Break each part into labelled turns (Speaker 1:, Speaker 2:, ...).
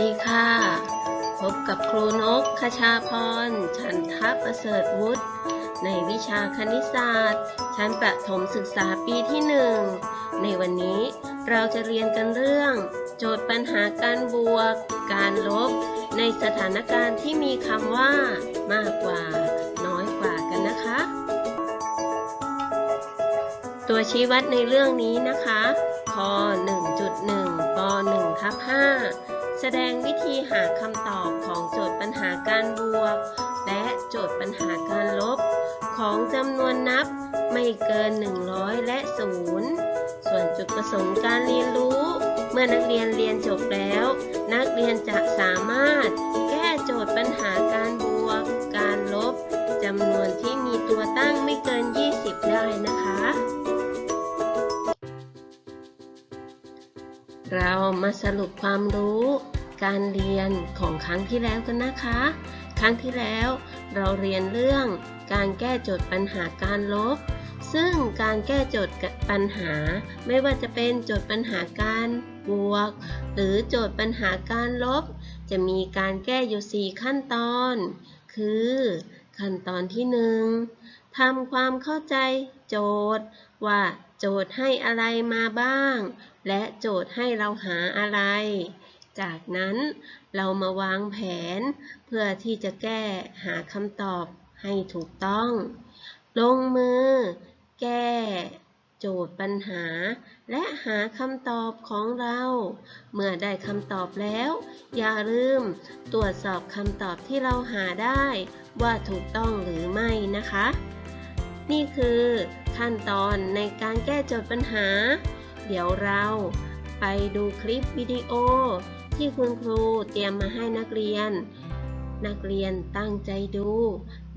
Speaker 1: ดีค่ะ พบกับครูนกคชาพรฉันทประเสริฐวุฒิในวิชาคณิตศาสตร์ ชั้นประถมศึกษาปีที่หนึ่งในวันนี้เราจะเรียนกันเรื่อง โจทย์ปัญหาการบวก การลบ ในสถานการณ์ที่มีคำว่า มากกว่า น้อยกว่ากันนะคะ ตัวชี้วัดในเรื่องนี้นะคะ ข้อ 1.1ป1ทับ5 แสดงวิธีหาคำตอบของโจทย์ปัญหาการบวก และโจทย์ปัญหาการลบ ของจำนวนนับไม่เกิน 100 และ 0 ส่วนจุดประสงค์การเรียนรู้ เมื่อนักเรียนเรียนจบแล้ว นักเรียนจะสามารถ แก้โจทย์ปัญหาการบวก การลบจำนวนที่มีตัวตั้งไม่เกิน 20 ได้นะคะเรามาสรุปความรู้ การเรียนของครั้งที่แล้วกันนะคะ ครั้งที่แล้วเราเรียนเรื่องการแก้โจทย์ปัญหาการลบ ซึ่งการแก้โจทย์ปัญหา ไม่ว่าจะเป็นโจทย์ปัญหาการบวก หรือโจทย์ปัญหาการลบ จะมีการแก้อยู่ 4 ขั้นตอน คือ ขั้นตอนที่ 1ทำความเข้าใจโจทย์ ว่าโจทย์ให้อะไรมาบ้าง และโจทย์ให้เราหาอะไร จากนั้นเรามาวางแผน เพื่อที่จะแก้หาคำตอบให้ถูกต้อง ลงมือ แก้ โจทย์ปัญหา และหาคำตอบของเรา เมื่อได้คำตอบแล้ว อย่าลืมตรวจสอบคำตอบที่เราหาได้ ว่าถูกต้องหรือไม่นะคะ นี่คือขั้นตอนในการแก้โจทย์ปัญหา เดี๋ยวเราไปดูคลิปวิดีโอ ที่คุณครูเตรียมมาให้นักเรียน นักเรียนตั้งใจดู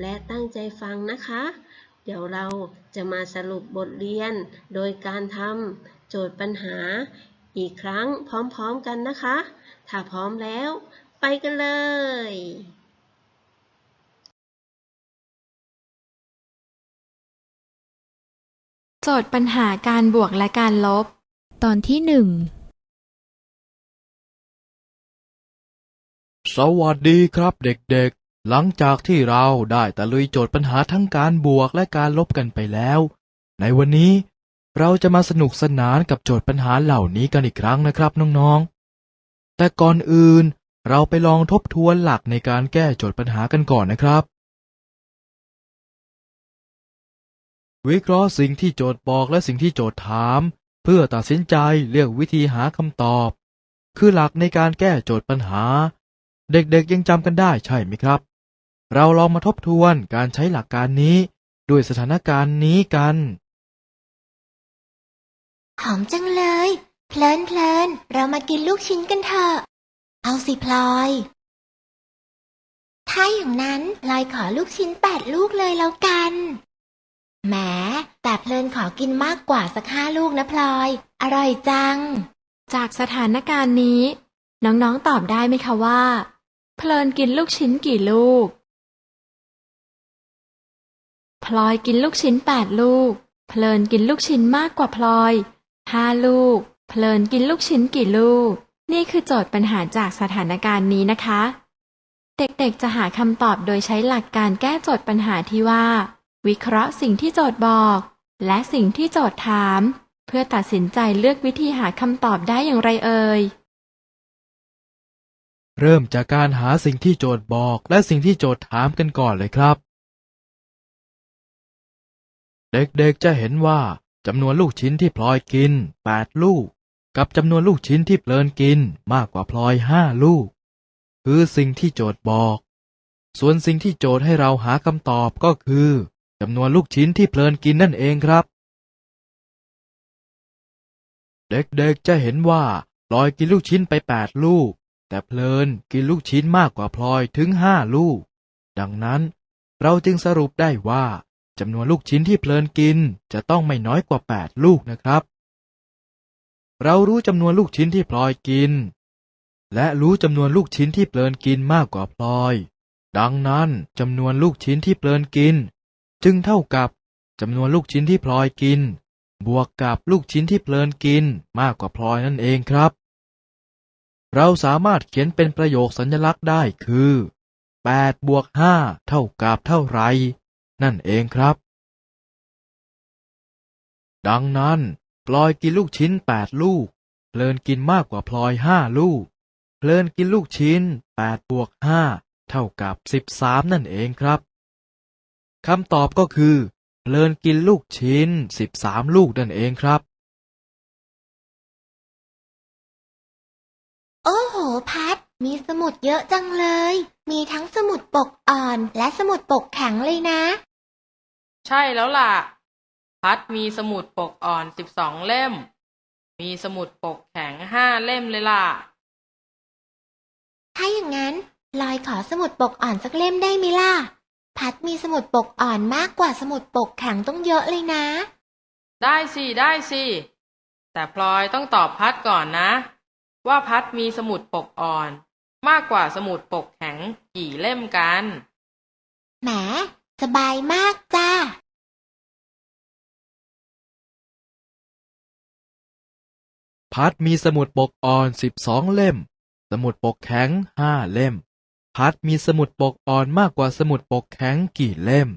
Speaker 1: และตั้งใจฟังนะคะ เดี๋ยวเราจะมาสรุปบทเรียน โดยการทำโจทย์ปัญหา อีกครั้งพร้อมๆกันนะคะ ถ้าพร้อมแล้ว ไปกันเลย
Speaker 2: โจทย์ปัญหาการบวกและการลบ ตอนที่หนึ่ง
Speaker 3: สวัสดีครับเด็กๆ หลังจากที่เราได้ตะลุยโจทย์ปัญหาทั้งการบวกและการลบกันไปแล้ว ในวันนี้เราจะมาสนุกสนานกับโจทย์ปัญหาเหล่านี้กันอีกครั้งนะครับน้องๆ แต่ก่อนอื่นเราไปลองทบทวนหลักในการแก้โจทย์ปัญหากันก่อนนะครับ วิเคราะห์สิ่งที่โจทย์บอกและสิ่งที่โจทย์ถาม เพื่อตัดสินใจเลือกวิธีหาคำตอบ คือหลักในการแก้โจทย์ปัญหา เด็กๆยังจำกันได้ใช่ไหมครับ เราลองมาทบทวนการใช้หลักการนี้ด้วยสถานการณ์นี้กัน
Speaker 4: หอมจังเลย เพลินเพลินเรามากินลูกชิ้นกันเถอะ เอาสิพลอย ถ้าอย่างนั้นพลอยขอลูกชิ้นแปดลูกเลยแล้วกันแหมแต่เพลินขอกินมากกว่าสักห้าลูกนะพลอย อร่อยจัง
Speaker 2: จากสถานการณ์นี้ น้องๆตอบได้ไหมคะว่า เพลินกินลูกชิ้นกี่ลูก พลอยกินลูกชิ้นแปดลูก เพลินกินลูกชิ้นมากกว่าพลอยห้าลูก เพลินกินลูกชิ้นกี่ลูก นี่คือโจทย์ปัญหาจากสถานการณ์นี้นะคะ เด็กๆจะหาคำตอบโดยใช้หลักการแก้โจทย์ปัญหาที่ว่า วิเคราะห์สิ่งที่โจทย์บอก และสิ่งที่โจทย์ถาม เพื่อตัดสินใจเลือกวิธีหาคำตอบได้อย่างไรเอ่ย
Speaker 3: เริ่มจากการหาสิ่งที่โจทย์บอกและสิ่งที่โจทย์ถามกันก่อนเลยครับ เด็กๆจะเห็นว่าจำนวนลูกชิ้นที่พลอยกิน 8 ลูก กับจำนวนลูกชิ้นที่เพลินกินมากกว่าพลอย 5 ลูก คือสิ่งที่โจทย์บอก ส่วนสิ่งที่โจทย์ให้เราหาคำตอบก็คือจำนวนลูกชิ้นที่เพลินกินนั่นเองครับ เด็กๆจะเห็นว่าพลอยกินลูกชิ้นไป 8 ลูก แต่เพลินกินลูกชิ้นมากกว่าพลอยถึงห้าลูก ดังนั้นเราจึงสรุปได้ว่าจำนวนลูกชิ้นที่เพลินกินจะต้องไม่น้อยกว่า8ลูกนะครับ เรารู้จำนวนลูกชิ้นที่พลอยกิน และรู้จำนวนลูกชิ้นที่เพลินกินมากกว่าพลอย ดังนั้นจำนวนลูกชิ้นที่เพลินกิน จึงเท่ากับจำนวนลูกชิ้นที่พลอยกิน บวกกับลูกชิ้นที่เพลินกินมากกว่าพลอยนั่นเองครับ เราสามารถเขียนเป็นประโยคสัญลักษณ์ได้คือ8บวก5เท่ากับเท่าไร นั่นเองครับ ดังนั้นพลอยกินลูกชิ้น 8 ลูก เพลินกินมากกว่าพลอย 5 ลูก เพลินกินลูกชิ้น8บวก5เท่ากับ 13 นั่นเองครับคำตอบก็คือ เพลินกินลูกชิ้น 13 ลูกนั่นเองครับ
Speaker 4: โอ้โหพัด มีสมุดเยอะจังเลย มีทั้งสมุดปกอ่อนและสมุดปกแข็งเลยนะ
Speaker 5: ใช่แล้วล่ะ พัดมีสมุดปกอ่อนสิบสองเล่ม มีสมุดปกแข็งห้าเล่มเลยล่ะ
Speaker 4: ถ้าอย่างนั้นลอยขอสมุดปกอ่อนสักเล่มได้ไหมล่ะ พัดมีสมุดปกอ่อนมากกว่าสมุดปกแข็งต้องเยอะเลยนะ
Speaker 5: ได้สิ ได้สิ แต่พลอยต้องตอบพัดก่อนนะ ว่าพัดมีสมุดปกอ่อน มากกว่าสมุดปกแข็งกี่เล่มกัน
Speaker 4: แหม สบายมากจ้า
Speaker 3: พัดมีสมุดปกอ่อน12เล่ม สมุดปกแข็ง5เล่ม พัดมีสมุดปกอ่อนมากกว่าสมุดปกแข็งกี่เล่ม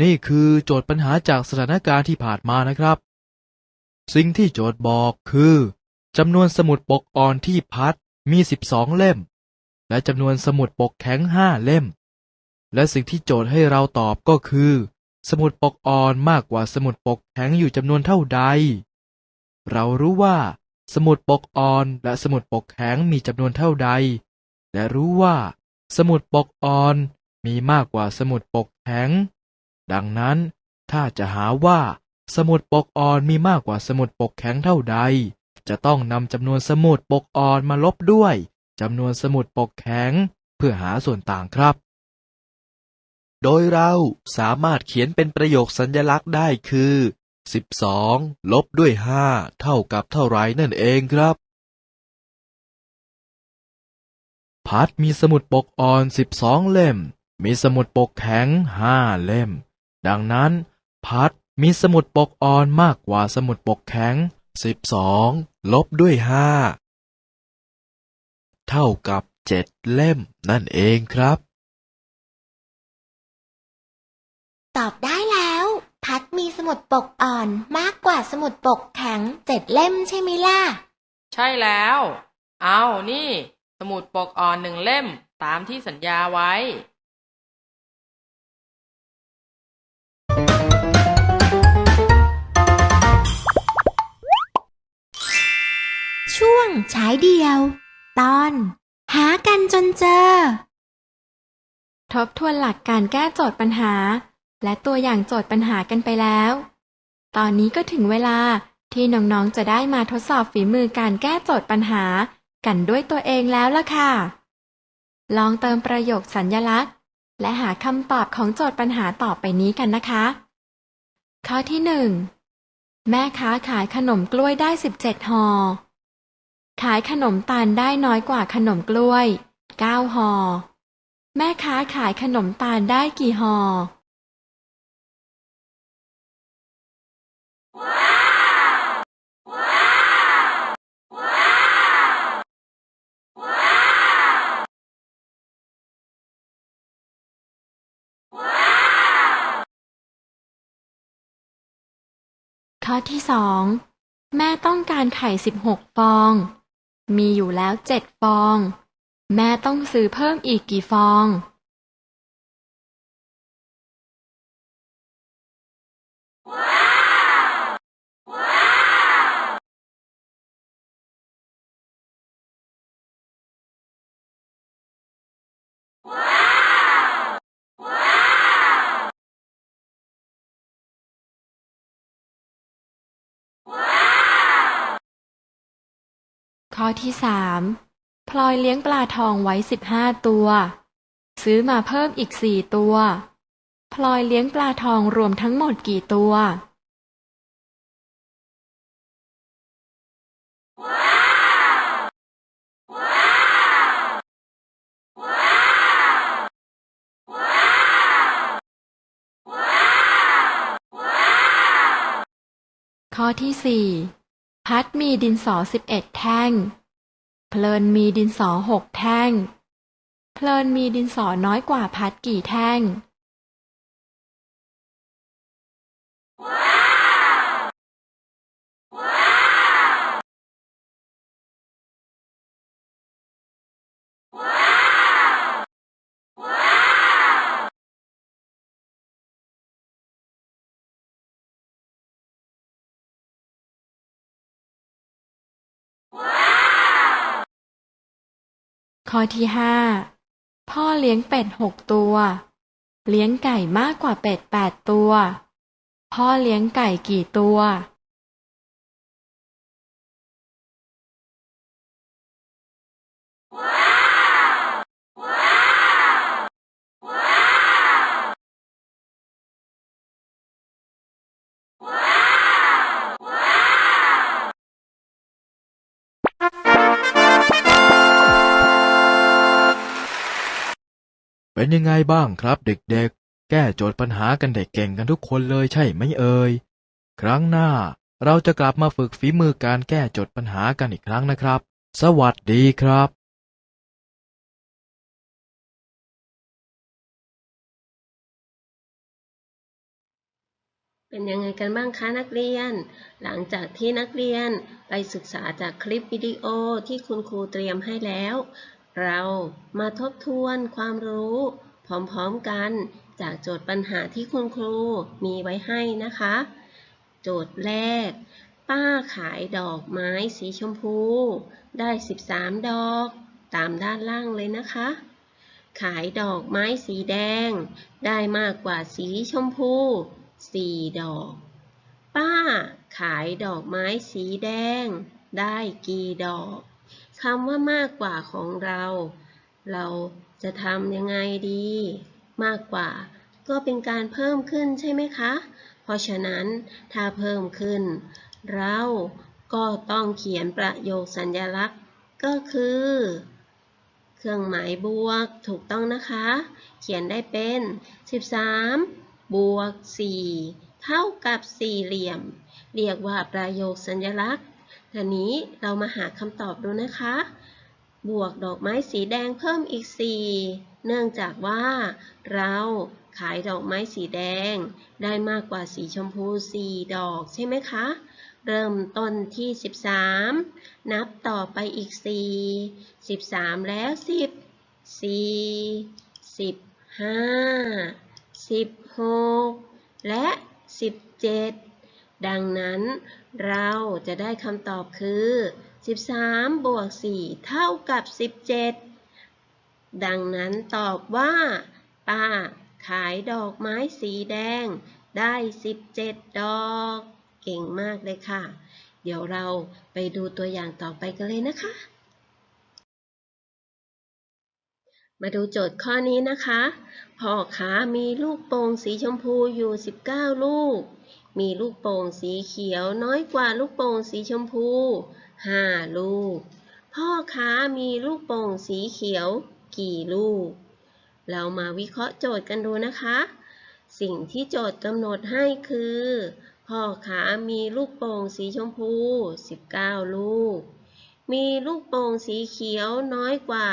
Speaker 3: นี่คือโจทย์ปัญหาจากสถานการณ์ที่ผ่านมานะครับ สิ่งที่โจทย์บอกคือ จำนวนสมุดปกอ่อนที่พัดมี12เล่ม และจำนวนสมุดปกแข็ง5เล่ม และสิ่งที่โจทย์ให้เราตอบก็คือ สมุดปกอ่อนมากกว่าสมุดปกแข็งอยู่จำนวนเท่าใด เรารู้ว่า สมุดปกอ่อนและสมุดปกแข็งมีจำนวนเท่าใด และรู้ว่า สมุดปกอ่อนมีมากกว่าสมุดปกแข็ง ดังนั้น ถ้าจะหาว่า สมุดปกอ่อนมีมากกว่าสมุดปกแข็งเท่าใด จะต้องนำจำนวนสมุดปกอ่อนมาลบด้วยจำนวนสมุดปกแข็ง เพื่อหาส่วนต่างครับ โดยเราสามารถเขียนเป็นประโยคสัญลักษณ์ได้คือ 12 ลบด้วย 5 เท่ากับเท่าไรนั่นเองครับ พัดมีสมุดปกอ่อน 12 เล่ม มีสมุดปกแข็ง 5 เล่ม ดังนั้น พัดมีสมุดปกอ่อนมากกว่าสมุดปกแข็ง 12ลบด้วย5เท่ากับ7เล่มนั่นเองครับ
Speaker 4: ตอบได้แล้ว พัดมีสมุดปกอ่อนมากกว่าสมุดปกแข็งเจ็ดเล่มใช่ไหมล่ะ
Speaker 5: ใช่แล้ว เอานี่ สมุดปกอ่อนหนึ่งเล่มตามที่สัญญาไว้
Speaker 4: ช่วงฉายเดียว ตอน หากันจนเจอ
Speaker 2: ทบทวนหลักการแก้โจทย์ปัญหา และตัวอย่างโจทย์ปัญหากันไปแล้ว ตอนนี้ก็ถึงเวลาที่น้องๆจะได้มาทดสอบฝีมือการแก้โจทย์ปัญหา กันด้วยตัวเองแล้วล่ะค่ะ ลองเติมประโยคสัญญลักษณ์ และหาคำตอบของโจทย์ปัญหาต่อไปนี้กันนะคะ ข้อที่หนึ่งแม่ค้าขายขนมกล้วยได้17ห่อ ขายขนมตาลได้น้อยกว่าขนมกล้วย9ห่อ แม่ค้าขายขนมตาลได้กี่ห่อ ข้อที่สอง แม่ต้องการไข่สิบหกฟอง มีอยู่แล้วเจ็ดฟอง แม่ต้องซื้อเพิ่มอีกกี่ฟอง ข้อที่สามพลอยเลี้ยงปลาทองไว้สิบห้าตัว ซื้อมาเพิ่มอีกสี่ตัว พลอยเลี้ยงปลาทองรวมทั้งหมดกี่ตัว ข้อที่สี่ พัดมีดินสอสิบเอ็ดแท่ง เพลินมีดินสอหกแท่ง เพลินมีดินสอน้อยกว่าพัดกี่แท่ง ข้อที่ห้าพ่อเลี้ยงเป็ดหกตัว เลี้ยงไก่มากกว่าเป็ดแปดตัว พ่อเลี้ยงไก่กี่ตัว
Speaker 3: เป็นยังไงบ้างครับเด็กๆ แก้โจทย์ปัญหากันได้เก่งกันทุกคนเลยใช่ไหมเอ่ย ครั้งหน้าเราจะกลับมาฝึกฝีมือการแก้โจทย์ปัญหากันอีกครั้งนะครับ สวัสดีครับ
Speaker 1: เป็นยังไงกันบ้างคะนักเรียน หลังจากที่นักเรียนไปศึกษาจากคลิปวิดีโอที่คุณครูเตรียมให้แล้ว เรามาทบทวนความรู้ พร้อมๆกันจากโจทย์ปัญหาที่คุณครูมีไว้ให้นะคะ โจทย์แรก ป้าขายดอกไม้สีชมพู ได้ 13 ดอกตามด้านล่างเลยนะคะ ขายดอกไม้สีแดง ได้มากกว่าสีชมพู 4 ดอก ป้าขายดอกไม้สีแดง ได้กี่ดอก คำว่ามากกว่าของเรา เราจะทำยังไงดี มากกว่าก็เป็นการเพิ่มขึ้นใช่ไหมคะ เพราะฉะนั้นถ้าเพิ่มขึ้น เราก็ต้องเขียนประโยคสัญลักษณ์ก็คือ เครื่องหมายบวกถูกต้องนะคะ เขียนได้เป็น 13 บวก 4 เท่ากับสี่เหลี่ยม เรียกว่าประโยคสัญลักษณ์ ทีนี้เรามาหาคำตอบดูนะคะ บวกดอกไม้สีแดงเพิ่มอีก 4 เนื่องจากว่าเราขายดอกไม้สีแดง ได้มากกว่าสีชมพู 4 ดอกใช่ไหมคะ เริ่มต้นที่ 13 นับต่อไปอีก 4 13 แล้ว 10 4 15 16 และ 17 ดังนั้นเราจะได้คำตอบคือ 13 บวก 4 เท่ากับ 17 ดังนั้นตอบว่า ป้าขายดอกไม้สีแดงได้ 17 ดอก เก่งมากเลยค่ะ เดี๋ยวเราไปดูตัวอย่างต่อไปกันเลยนะคะ มาดูโจทย์ข้อนี้นะคะ พ่อค้ามีลูกโป่งสีชมพูอยู่ 19 ลูก มีลูกโป่งสีเขียวน้อยกว่าลูกโป่งสีชมพู5ลูก พ่อค้ามีลูกโป่งสีเขียวกี่ลูก เรามาวิเคราะห์โจทย์กันดูนะคะ สิ่งที่โจทย์กำหนดให้คือ พ่อค้ามีลูกโป่งสีชมพู 19 ลูก มีลูกโป่งสีเขียวน้อยกว่า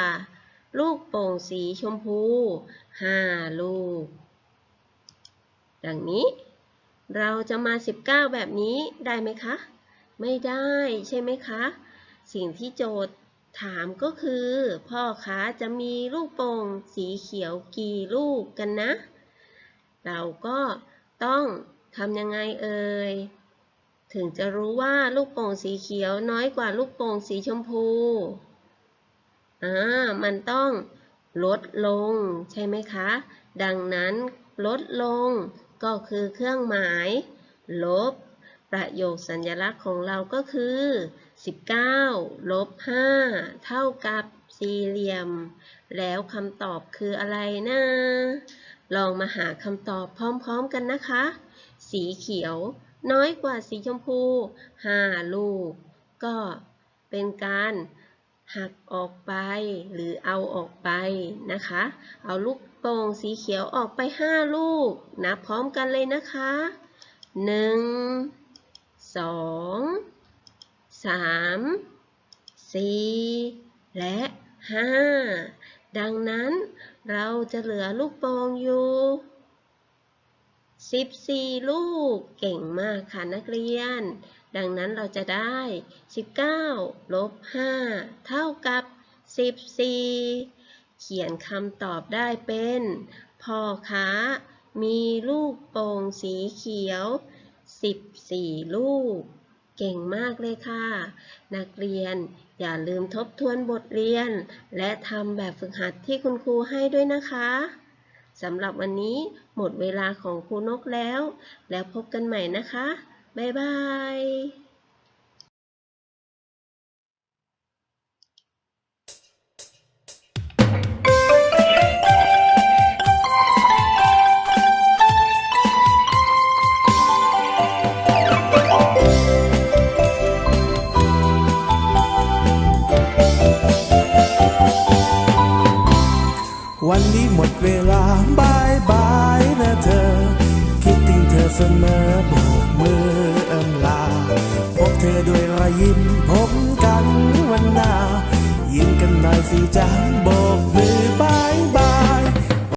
Speaker 1: ลูกโป่งสีชมพู 5 ลูก ดังนี้ เราจะมา 19 แบบนี้ได้ไหมคะ ไม่ได้ใช่ไหมคะ สิ่งที่โจทย์ถามก็คือ พ่อค้าจะมีลูกโป่งสีเขียวกี่ลูกกันนะ เราก็ต้องทำยังไงเอ่ย ถึงจะรู้ว่าลูกโป่งสีเขียวน้อยกว่าลูกโป่งสีชมพู อ่า มันต้องลดลงใช่ไหมคะ ดังนั้นลดลง ก็คือเครื่องหมาย ลบ ประโยคสัญลักษณ์ของเราก็คือ 19 ลบ 5 เท่ากับสี่เหลี่ยม แล้วคำตอบคืออะไรนะ ลองมาหาคำตอบพร้อมๆกันนะคะ สีเขียวน้อยกว่าสีชมพู 5 ลูก ก็เป็นการ หักออกไปหรือเอาออกไปนะคะ เอาลูกโป่งสีเขียวออกไป 5 ลูกนับพร้อมกันเลยนะคะ 1 2 3 4 และ 5 ดังนั้นเราจะเหลือลูกโป่งอยู่ 14 ลูกเก่งมากค่ะนักเรียน ดังนั้นเราจะได้ 19 ลบ 5 เท่ากับ 14 เขียนคำตอบได้เป็นพ่อค้ามีลูกโป่งสีเขียว 14 ลูก เก่งมากเลยค่ะ นักเรียนอย่าลืมทบทวนบทเรียน และทำแบบฝึกหัดที่คุณครูให้ด้วยนะคะสำหรับวันนี้หมดเวลาของครูนกแล้ว แล้วพบกันใหม่นะคะ บ๊า